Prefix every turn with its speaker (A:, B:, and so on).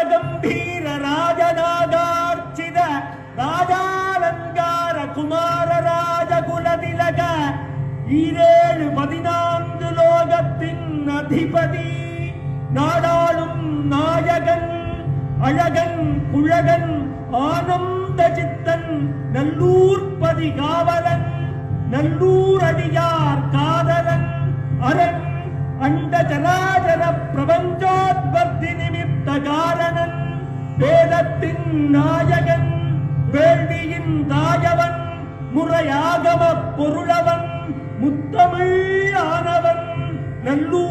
A: रणगम्भीर राजनागार्चित ராஜாலங்கார குமார ராஜகுலதிலக ஈரேழு பதினான்கு லோகத்தின் அதிபதி. நாடாளும் நாயகன் அழகன் குழகன் ஆனந்த சித்தன் நல்லூர்பதி காவலன் நல்லூரடியார் காதலன் அரண் அண்ட ஜலாஜல பிரபஞ்சோத்பத் வேதத்தின் நாயகன் வேள்வியின் தாயவன் முறையாகம பொருளவன் முத்தமிழ் ஆனவன் நல்லூர்